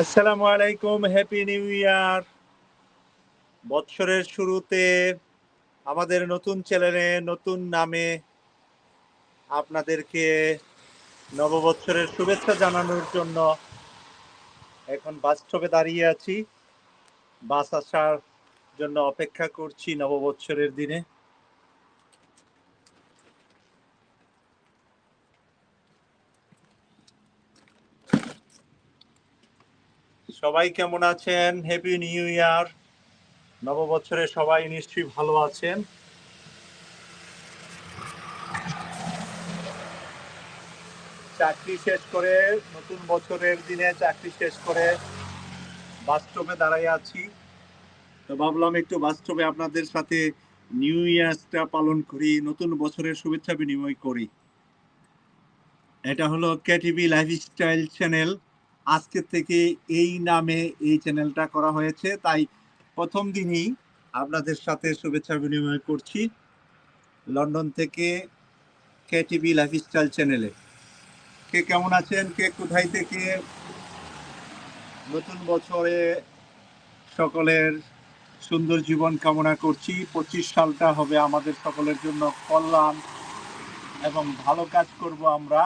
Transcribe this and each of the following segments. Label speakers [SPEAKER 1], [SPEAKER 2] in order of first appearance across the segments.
[SPEAKER 1] আসসালামু আলাইকুম happy new ইয়ার বৎসরের শুরুতে আমাদের নতুন চ্যানেলে, নতুন নামে আপনাদেরকে নববৎসরের শুভেচ্ছা জানানোর জন্য এখন বাস স্টপে দাঁড়িয়ে আছি। বাস আসার জন্য অপেক্ষা করছি নববৎসরের দিনে। সবাই কেমন আছেন? হ্যাপি নিউ ইয়ার নববৎসরে সবাই নিশ্চয়ই ভালো আছেন। চাকরি শেষ করে নতুন বছরের দিনে চাকরি শেষ করে বাস্তবে দাঁড়াই আছি। তো ভাবলাম একটু বাস্তবে আপনাদের সাথে নিউ ইয়ারটা পালন করি, নতুন বছরের শুভেচ্ছা বিনিময় করি। এটা হলো কেটিভি লাইফস্টাইল চ্যানেল আজকে থেকে এই নামে এই চ্যানেলটা করা হয়েছে। তাই প্রথম দিনই আপনাদের সাথে শুভেচ্ছা বিনিময় করছি লন্ডন থেকে কেটিভি লাইফস্টাইল চ্যানেলে। কে কেমন আছেন? কে কোথায় থেকে? নতুন বছরে সকলের সুন্দর জীবন কামনা করছি। পঁচিশ সালটা হবে আমাদের সকলের জন্য কল্যাণ এবং ভালো কাজ করব আমরা।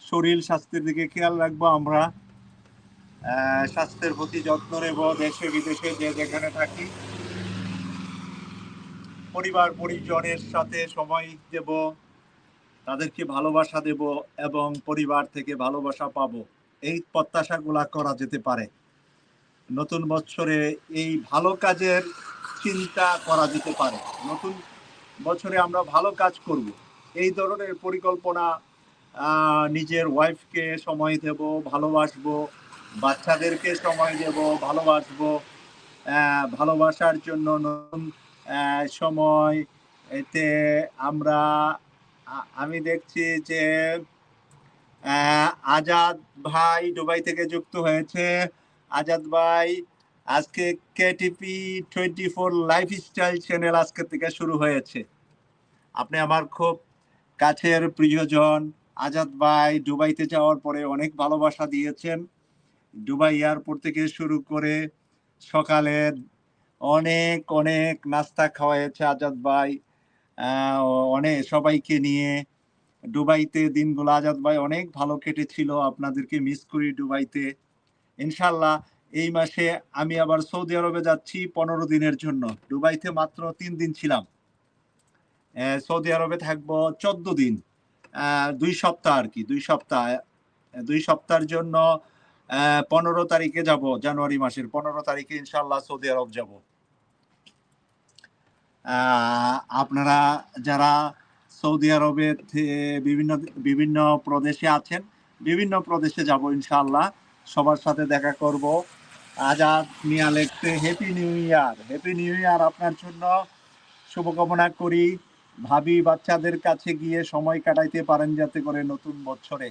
[SPEAKER 1] শরীর, স্বাস্থ্যের দিকে খেয়াল রাখব আমরা। স্বাস্থ্যের প্রতি যত্ন নেব দেশে, বিদেশে, যে যেখানে থাকি। পরিবার, পরিজনের সাথে সময় দেব, তাদেরকে ভালোবাসা দেব এবং পরিবার থেকে ভালোবাসা পাবো। এই প্রত্যাশাগুলা করা যেতে পারে। নতুন বছরে এই ভালো কাজের চিন্তা করা যেতে পারে। নতুন বছরে আমরা ভালো কাজ করব। এই ধরনের পরিকল্পনা নিজের ওয়াইফকে সময় দেব, ভালোবাসবো, বাচ্চাদেরকে সময় দেব, ভালোবাসবো ভালোবাসার জন্য নতুন সময় এতে আমরা আমি দেখছি যে আজাদ ভাই দুবাই থেকে যুক্ত হয়েছে। আজাদ ভাই, আজকে KTP twenty four lifestyle channel আজকে থেকে শুরু হয়েছে। আপনি আমার খুব কাছের প্রিয়জন আজাদ ভাই দুবাইতে যাওয়ার পরে অনেক ভালোবাসা দিয়েছেন। দুবাই এয়ারপোর্ট থেকে শুরু করে সকালে অনেক অনেক নাস্তা খাওয়াইছে আজাদ ভাই অনেক সবাইকে নিয়ে। দুবাইতে দিনগুলো আজাদ ভাই অনেক ভালো কেটেছিল, আপনাদেরকে মিস করি দুবাইতে। ইনশাল্লাহ এই মাসে আমি আবার সৌদি আরবে যাচ্ছি পনেরো দিনের জন্য। দুবাইতে মাত্র তিন দিন ছিলাম। সৌদি আরবে থাকব চোদ্দ দিন। দুই সপ্তাহ আর কি, দুই সপ্তাহ দুই সপ্তাহের জন্য পনেরো তারিখে যাব, জানুয়ারি মাসের পনেরো তারিখে ইনশাল্লাহ সৌদি আরব যাব। আপনারা যারা সৌদি আরবে বিভিন্ন বিভিন্ন প্রদেশে আছেন, বিভিন্ন প্রদেশে যাব ইনশাল্লাহ সবার সাথে দেখা করব। Azad Mia লেখতে happy new year happy new year আপনার জন্য শুভকামনা করি। ভাবি বাচ্চাদের কাছে গিয়ে সময় কাটাইতে পারেন যাতে করে নতুন বছরে।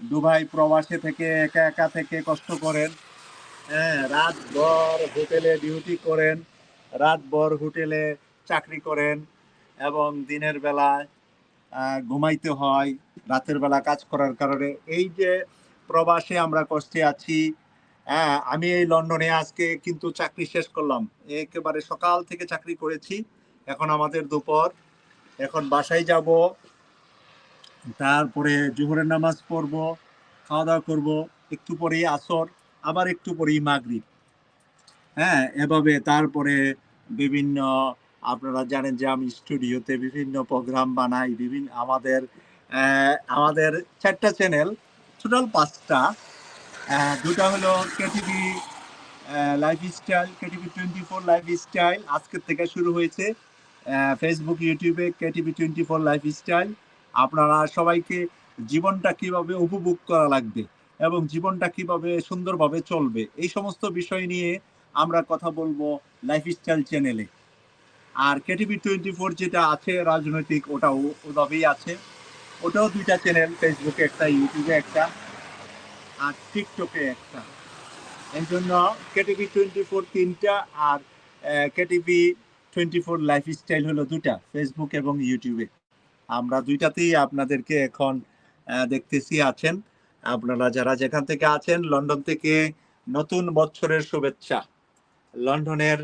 [SPEAKER 1] দুবাই প্রবাসে থেকে একা একা থেকে কষ্ট করেন। হ্যাঁ রাতভর হোটেলে ডিউটি করেন, রাতভর হোটেলে চাকরি করেন এবং দিনের বেলায় ঘুমাইতে হয়, রাতের বেলা কাজ করার কারণে। এই যে প্রবাসে আমরা কষ্টে আছি হ্যাঁ আমি এই লন্ডনে আজকে কিন্তু চাকরি শেষ করলাম। একেবারে সকাল থেকে চাকরি করেছি, এখন আমাদের দুপুর। এখন বাসায় যাব, তারপরে জোহরের নামাজ পড়ব খাওয়া দাওয়া করব, একটু পরেই আসর, আবার একটু পরেই মাগরিব। হ্যাঁ এভাবে তারপরে বিভিন্ন, আপনারা জানেন যে আমি স্টুডিওতে বিভিন্ন প্রোগ্রাম বানাই, বিভিন্ন আমাদের আমাদের চারটা চ্যানেল, টোটাল পাঁচটা। দুটা হলো KTV lifestyle, KTV twenty four life style আজকের থেকে শুরু হয়েছে। ফেসবুক ইউটিউবে কেটিভি টোয়েন্টি ফোর লাইফস্টাইল আপনারা সবাইকে জীবনটা কীভাবে উপভোগ করা লাগবে এবং জীবনটা কীভাবে সুন্দরভাবে চলবে, এই সমস্ত বিষয় নিয়ে আমরা কথা বলব লাইফস্টাইল চ্যানেলে আর কেটিভি টোয়েন্টি ফোর যেটা আছে রাজনৈতিক, ওটাও ওভাবেই আছে। ওটাও দুইটা চ্যানেল ফেসবুকে একটা ইউটিউবে একটা, আর টিকটকে একটা। এই জন্য কেটিভি টোয়েন্টি ফোর তিনটা, আর কেটিভি টোয়েন্টি ফোর লাইফস্টাইল হলো দুটা ফেসবুক এবং ইউটিউবে আমরা দুইটাতেই আপনাদেরকে এখন দেখতেছি আছেন। আপনারা যারা যেখান থেকে আছেন, লন্ডন থেকে নতুন বছরের শুভেচ্ছা। লন্ডনের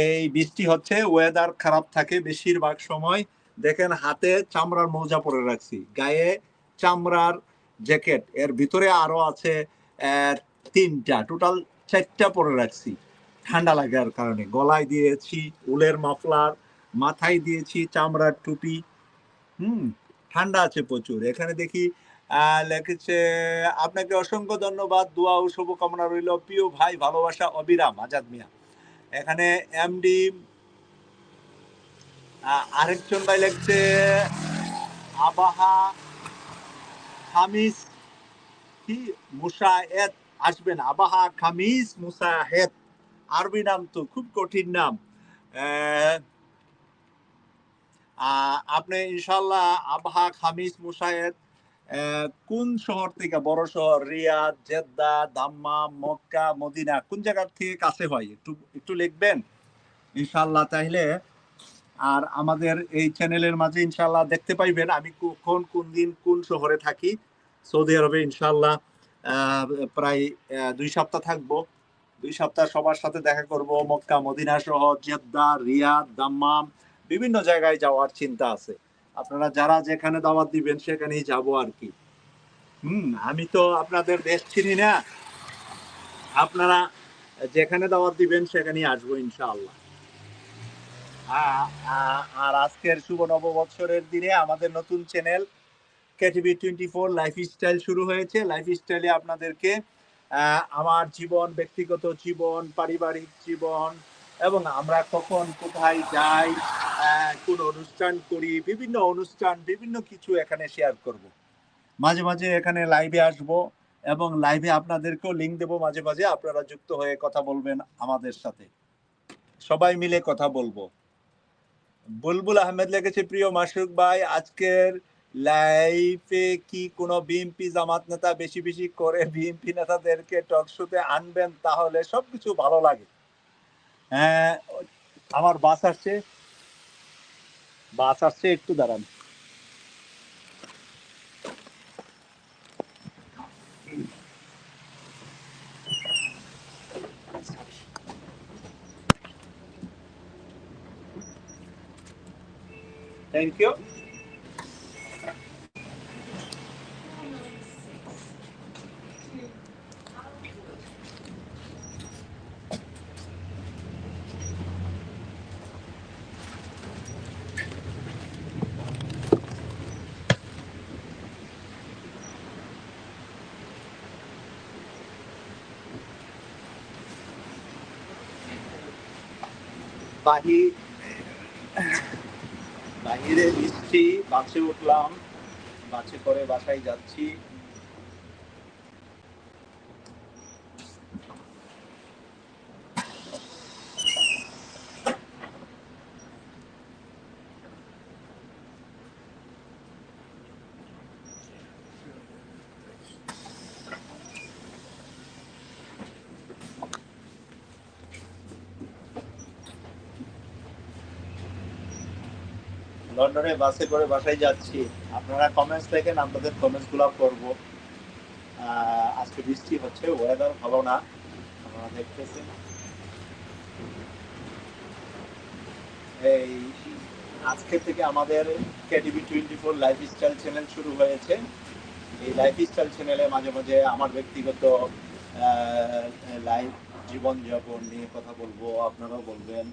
[SPEAKER 1] এই বৃষ্টি হচ্ছে ওয়েদার খারাপ থাকে বেশিরভাগ সময়। দেখেন হাতে চামড়ার মোজা পরে রাখছি, গায়ে চামড়ার জ্যাকেট। এর ভিতরে আরও আছে তিনটা টোটাল চারটা পরে রাখছি। ঠান্ডা লাগার কারণে। গলায় দিয়েছি, উলের মাফলার, মাথায় দিয়েছি চামড়ার টুপি। হুম, ঠান্ডা আছে প্রচুর। এখানে দেখি লিখেছে, আপনাকে অসংখ্য ধন্যবাদ। দোয়া ও শুভকামনা রইল। প্রিয় ভাই, ভালোবাসা, অবিরাম, আজাদ মিয়া। এখানে এমডি আরেকজন ভাই লেখছে, আবাহা খামিস কি মুসাহেদ আসবেন আবাহা খামিস মুসাহেদ। আরবি নাম তো খুব কঠিন নাম। আপনি ইনশাল্লাহ আবহা খামিস মুসাহেদ আহ, কোন শহর থেকে? বড় শহর Riyadh Jeddah Dammam Mecca Medina কোন জায়গার থেকে কাছে হয়? একটু একটু লিখবেন ইনশাল্লাহ তাহলে আর আমাদের এই চ্যানেলের মাঝে ইনশাল্লাহ দেখতে পাইবেন আমি কখন কোন দিন কোন শহরে থাকি। সৌদি আরবে ইনশাল্লাহ প্রায় দুই সপ্তাহ থাকব। দুই সপ্তাহ সবার সাথে দেখা করব। মক্কা, মদিনা সহ জেদ্দা, রিয়াদ, দাম্মাম, বিভিন্ন জায়গায় যাওয়ার চিন্তা আছে। আপনারা যারা যেখানে দাওয়াত দিবেন সেখানেই যাব আর কি। হুম, আমি তো আপনাদের দেশ চিনি না। আপনারা যেখানে দাওয়াত দিবেন সেখানেই আসব ইনশাআল্লাহ। আর আজকের শুভ নববৎসরের দিনে আমাদের নতুন channel KTV twenty four life style শুরু হয়েছে। লাইফ স্টাইলে আপনাদেরকে আমার জীবন, ব্যক্তিগত জীবন, পারিবারিক জীবন, এবং আমরা কখন কোথায় যাই কোন অনুষ্ঠান করি, বিভিন্ন অনুষ্ঠান, বিভিন্ন কিছু এখানে শেয়ার করব। মাঝে মাঝে এখানে লাইভে আসব এবং লাইভে আপনাদেরকেও লিঙ্ক দেবো। মাঝে মাঝে আপনারা যুক্ত হয়ে কথা বলবেন আমাদের সাথে। সবাই মিলে কথা বলব। বুলবুল আহমেদ লেগেছে প্রিয় মাসুক ভাই, আজকের লাইফে কি কোনো বিএনপি জামাত নেতা বেশি বেশি করে বিএনপি নেতাদেরকে টক শোতে আনবেন তাহলে সবকিছু ভালো লাগে। হ্যাঁ আমার বাস আসছে। বাস আসছে, একটু দাঁড়ান। থ্যাংক ইউ বাহি বাহিরে বৃষ্টি বাসে উঠলাম বাসে করে বাসায় যাচ্ছি। লন্ডনে বাসে করে বাসায় যাচ্ছি। আপনারা কমেন্টস দেখেন আপনাদের কমেন্টসগুলো করব। আজকে বৃষ্টি হচ্ছে ওয়েদার ভালো না। আপনারা দেখতেছেন। এই, আজকে থেকে আমাদের KTV twenty four life style channel শুরু হয়েছে। এই লাইফ স্টাইল চ্যানেলে মাঝে মাঝে আমার ব্যক্তিগত লাইফ জীবনযাপন নিয়ে কথা বলব, আপনারাও বলবেন।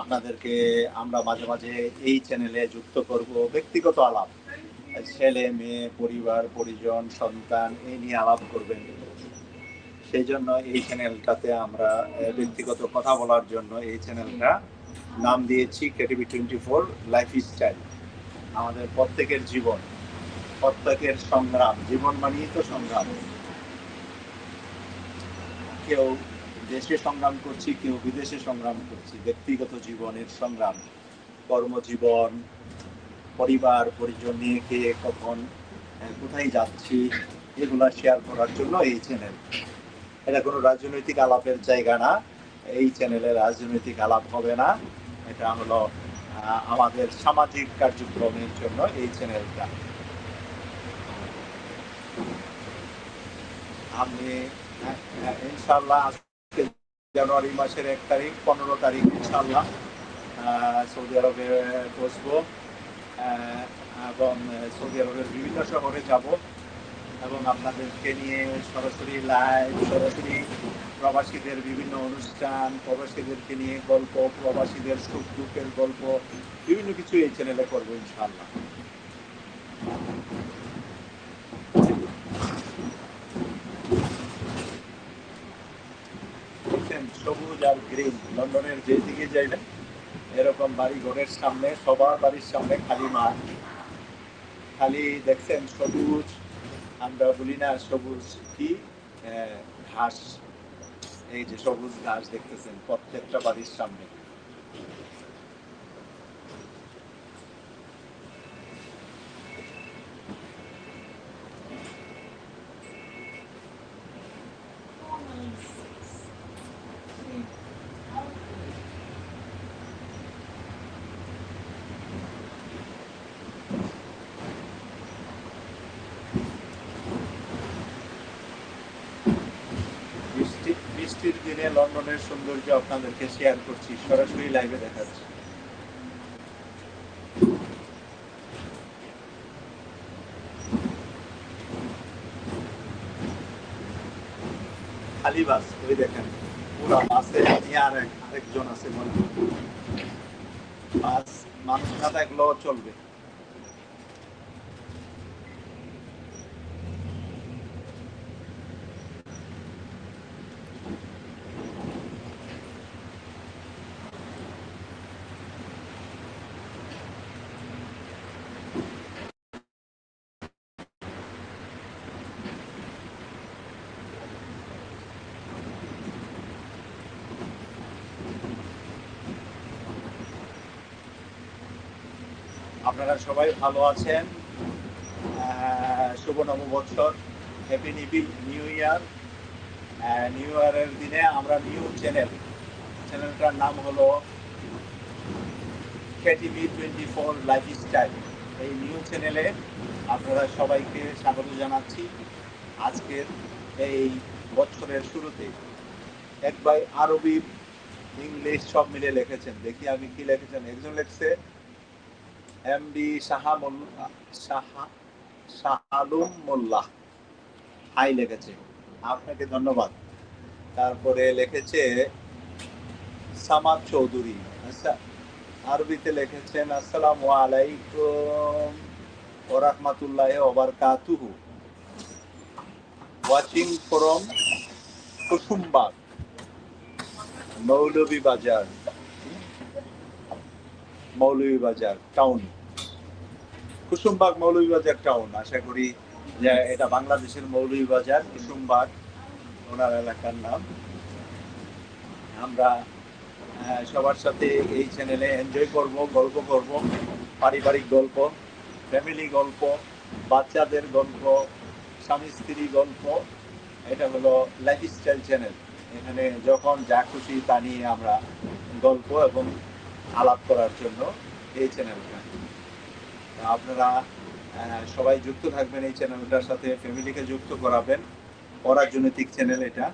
[SPEAKER 1] আপনাদেরকে আমরা মাঝে মাঝে এই চ্যানেলে যুক্ত করব। ব্যক্তিগত আলাপ। ছেলে, মেয়ে, পরিবার, পরিজন, সন্তান এই নিয়ে আলাপ করবেন। সেই জন্য এই চ্যানেলটাতে আমরা ব্যক্তিগত কথা বলার জন্য এই চ্যানেলটা নাম দিয়েছি KTV twenty four life style আমাদের প্রত্যেকের জীবন, প্রত্যেকের সংগ্রাম। জীবন মানেই তো সংগ্রাম। কেউ দেশে সংগ্রাম করছি, কেউ বিদেশে সংগ্রাম করছি। ব্যক্তিগত জীবনের সংগ্রাম, কর্মজীবন, পরিবার, পরিজন নিয়ে কে কখন কোথায় যাচ্ছি, এগুলা শেয়ার করার জন্য এই চ্যানেল এটা কোনো রাজনৈতিক আলাপের জায়গা না, এই চ্যানেলে রাজনৈতিক আলাপ হবে না। এটা হলো আমাদের সামাজিক কার্যক্রমের জন্য এই চ্যানেলটা আমি ইনশাল্লাহ জানুয়ারি মাসের এক তারিখ, পনেরো তারিখ ইনশাল্লাহ সৌদি আরবে বসবো এবং সৌদি আরবের বিভিন্ন শহরে যাব, এবং আপনাদেরকে নিয়ে সরাসরি লাইভ সরাসরি প্রবাসীদের বিভিন্ন অনুষ্ঠান, প্রবাসীদেরকে নিয়ে গল্প, প্রবাসীদের সুখ দুঃখের গল্প, বিভিন্ন কিছু এই চ্যানেলে করব ইনশাল্লাহ দেখছেন সবুজ আর গ্রিন লন্ডনের যে দিকে যাইবেন, এরকম বাড়ি ঘরের সামনে, সবার বাড়ির সামনে খালি মাঠ। খালি দেখছেন সবুজ, আমরা বলি না সবুজ কি ঘাস। এই যে সবুজ ঘাস দেখতেছেন, প্রত্যেকটা বাড়ির সামনে। দিনে লন্ডনের সৌন্দর্য আপনাদেরকে শেয়ার করছি, সরাসরি লাইভে দেখাচ্ছি। খালি ওই দেখেন, পুরা বাসে আর আরেকজন আছে মনে মানুষ না থাকলেও চলবে। আপনারা সবাই ভালো আছেন। শুভ নববৎসর। হ্যাপি নিউ ইয়ার নিউ ইয়ারের দিনে আমরা নিউ চ্যানেল চ্যানেলটার নাম হলো কেটিভি টোয়েন্টি ফোর লাইফস্টাইল এই নিউ চ্যানেলে আপনারা সবাইকে স্বাগত জানাচ্ছি আজকের এই বছরের শুরুতে। এক ভাই আরবি ইংলিশ সব মিলে লিখেছেন। দেখি আমি কি লিখেছেন। একজন লিখছে এমডি শাহা মোল্লা শাহা শাহালুম মোল্লাহ হাই লিখেছে আপনাকে ধন্যবাদ। তারপরে লিখেছে সামাদ চৌধুরী। আচ্ছা আরবিতে লিখেছেন, আসসালামু আলাইকুম ও রহমতুল্লাহ ওবারকাতুহু watching from Kusumbag Moulvi Bazar Moulvibazar town Kusumbag Moulvibazar town. আশা করি যে এটা বাংলাদেশের মৌলভীবাজার, কুসুমবাগ, ওনার এলাকার নাম। আমরা সবার সাথে এই চ্যানেলে এনজয় করব, গল্প করব। পারিবারিক গল্প ফ্যামিলি গল্প, বাচ্চাদের গল্প, স্বামী স্ত্রী গল্প। এটা হলো লাইফস্টাইল চ্যানেল এখানে যখন যা খুশি তা নিয়ে আমরা গল্প এবং আলাপ করার জন্য এই চ্যানেলটা আপনারা সবাই যুক্ত থাকবেন এই চ্যানেলটার সাথে ফ্যামিলিকে যুক্ত করাবেন। অরাজনৈতিক চ্যানেল এটা।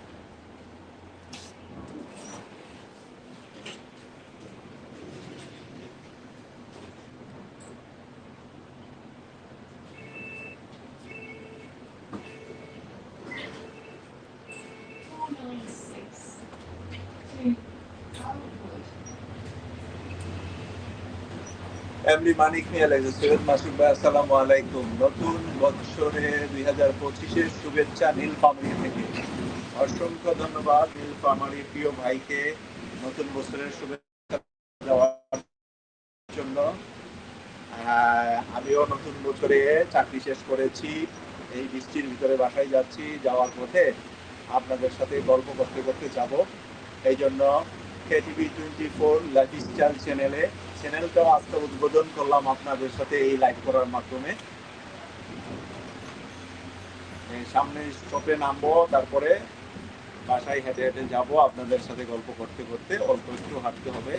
[SPEAKER 1] এমনি মানিক নিয়ে লেগেছে সৈয়দ মাসুদ ভাই, আসসালামু আলাইকুম। নতুন বৎসরে দুই হাজার পঁচিশের শুভেচ্ছা নীলফামারী থেকে। অসংখ্য ধন্যবাদ নীলফামারী প্রিয় ভাইকে নতুন বছরের শুভেচ্ছা দেওয়ার জন্য। আমিও নতুন বছরে চাকরি শেষ করেছি। এই বৃষ্টির ভিতরে বাসায় যাচ্ছি। যাওয়ার পথে আপনাদের সাথে গল্প করতে করতে যাব। এই জন্য কেটিভি টোয়েন্টি ফোর লাইফস্টাইল চ্যানেলে চ্যানেলটাও আজকে উদ্বোধন করলাম আপনাদের সাথে এই লাইভ করার মাধ্যমে। সামনে স্টপে নামবো, তারপরে বাসায় হেঁটে হেঁটে যাব, আপনাদের সাথে গল্প করতে করতে, অল্প একটু হাঁটতে হবে।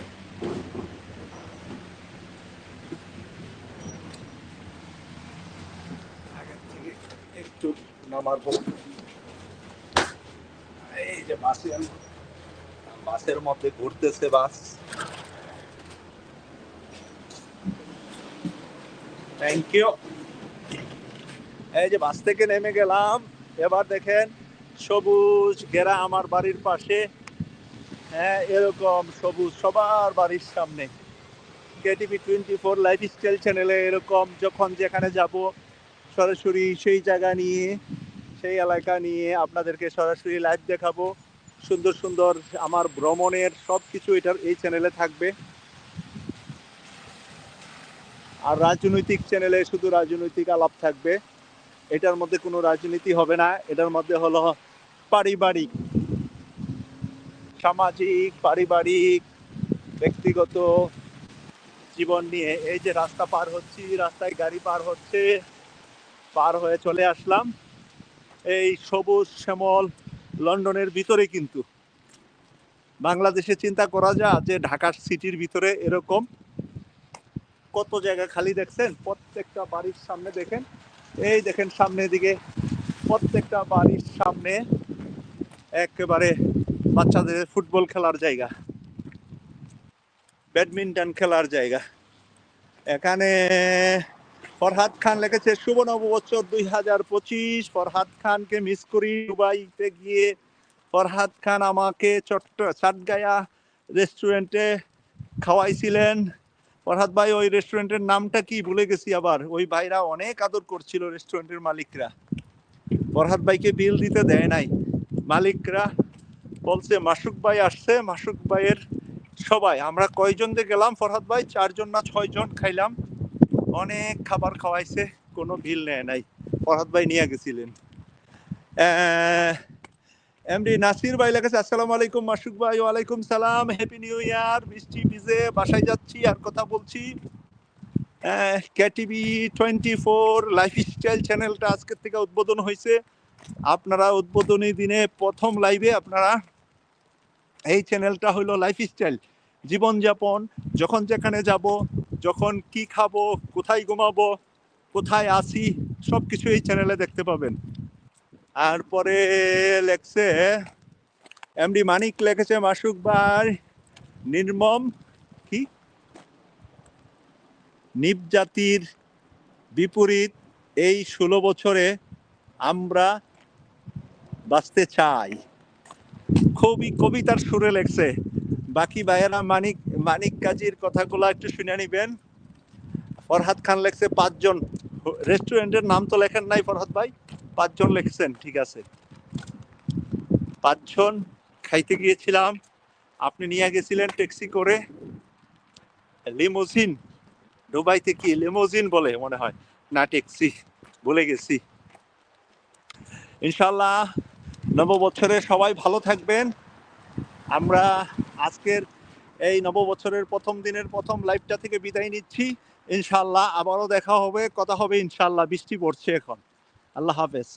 [SPEAKER 1] একটু পর যে বাসের বাসের মধ্যে ঘুরতেছে বাস। থ্যাংক ইউ এই যে বাস থেকে নেমে গেলাম। এবার দেখেন সবুজ ঘেরা আমার বাড়ির পাশে। হ্যাঁ এরকম সবুজ সবার বাড়ির সামনে। KTV twenty four life style চ্যানেলে এরকম যখন যেখানে যাব, সরাসরি সেই জায়গা নিয়ে, সেই এলাকা নিয়ে আপনাদেরকে সরাসরি লাইভ দেখাবো। সুন্দর সুন্দর আমার ভ্রমণের সব কিছু এটার এই চ্যানেলে থাকবে। আর রাজনৈতিক চ্যানেলে শুধু রাজনৈতিক আলাপ থাকবে। এটার মধ্যে কোনো রাজনীতি হবে না, এটার মধ্যে হলো পারিবারিক, সামাজিক, পারিবারিক, ব্যক্তিগত জীবন নিয়ে। এই যে রাস্তা পার হচ্ছি, রাস্তায় গাড়ি পার হচ্ছে, পার হয়ে চলে আসলাম। এই সবুজ শ্যামল লন্ডনের ভিতরে কিন্তু। বাংলাদেশে চিন্তা করা যায় যে ঢাকার সিটির ভিতরে এরকম কত জায়গা খালি দেখছেন? প্রত্যেকটা বাড়ির সামনে দেখেন। এই দেখেন সামনের দিকে, প্রত্যেকটা বাড়ির সামনে একেবারে বাচ্চাদের ফুটবল খেলার জায়গা, ব্যাডমিন্টন খেলার জায়গা। এখানে ফরহাদ খান লিখেছে, শুভ নববৎসর দুই হাজার পঁচিশ। ফরহাদ খানকে মিস করি দুবাইতে গিয়ে। ফরহাদ খান আমাকে চট্ট চাটগায়া রেস্টুরেন্টে খাওয়াইছিলেন। ফরহাদ ভাই, ওই রেস্টুরেন্টের নামটা কি ভুলে গেছি আবার। ওই ভাইরা অনেক আদর করছিল রেস্টুরেন্টের মালিকরা। ফরহাদ ভাইকে বিল দিতে দেয় নাই। মালিকরা বলছে, মাসুক ভাই আসছে, মাসুক ভাইয়ের সবাই, আমরা কয়জন দিয়ে গেলাম ফরহাদ ভাই, চারজন না ছয়জন খাইলাম। অনেক খাবার খাওয়াইছে, কোনো বিল নেয় নাই। ফরহাদ ভাই নিয়ে গেছিলেন। এমডি নাসির ভাই লেগেছে আসসালামু আলাইকুম, মাসুক ভাই, ওয়ালাইকুম সালাম হ্যাপি নিউ ইয়ার বৃষ্টি ভিজে বাসায় যাচ্ছি, আর কথা বলছি KTV twenty four life style চ্যানেলটা আজকের থেকে উদ্বোধন হয়েছে। আপনারা উদ্বোধনী দিনে প্রথম লাইভে আপনারা এই চ্যানেলটা হলো লাইফ স্টাইল জীবনযাপন, যখন যেখানে যাব, যখন কি খাব, কোথায় ঘুমাবো, কোথায় আসি সব কিছু এই চ্যানেলে দেখতে পাবেন। আর পরে লেখছে, এমডি মানিক লেখেছে, মাসুক ভাই, নির্মম, কি? নিপ জাতির বিপরীত এই ষোলো বছরে আমরা বাঁচতে চাই। খুবই কবিতার সুরে লেখছে, বাকি ভাইয়েরা মানিক মানিক কাজীর কথাগুলো একটু শুনে নিবেন। ফরহাদ খান লেখছে, পাঁচজন, রেস্টুরেন্টের নাম তো লেখেন নাই ফরহাদ ভাই। পাঁচজন লিখছেন, ঠিক আছে। পাঁচজন খাইতে গিয়েছিলাম, আপনি নিয়ে গেছিলেন ট্যাক্সি করে। লিমোজিন, দুবাইতে কি লিমোজিন বলে মনে হয়? না, ট্যাক্সি বলে গেছি। ইনশাল্লাহ নববছরে সবাই ভালো থাকবেন। আমরা আজকের এই নববছরের প্রথম দিনের প্রথম লাইভটা থেকে বিদায় নিচ্ছি। ইনশাল্লাহ আবারও দেখা হবে, কথা হবে ইনশাল্লাহ বৃষ্টি পড়ছে এখন। আল্লাহ হাফেজ।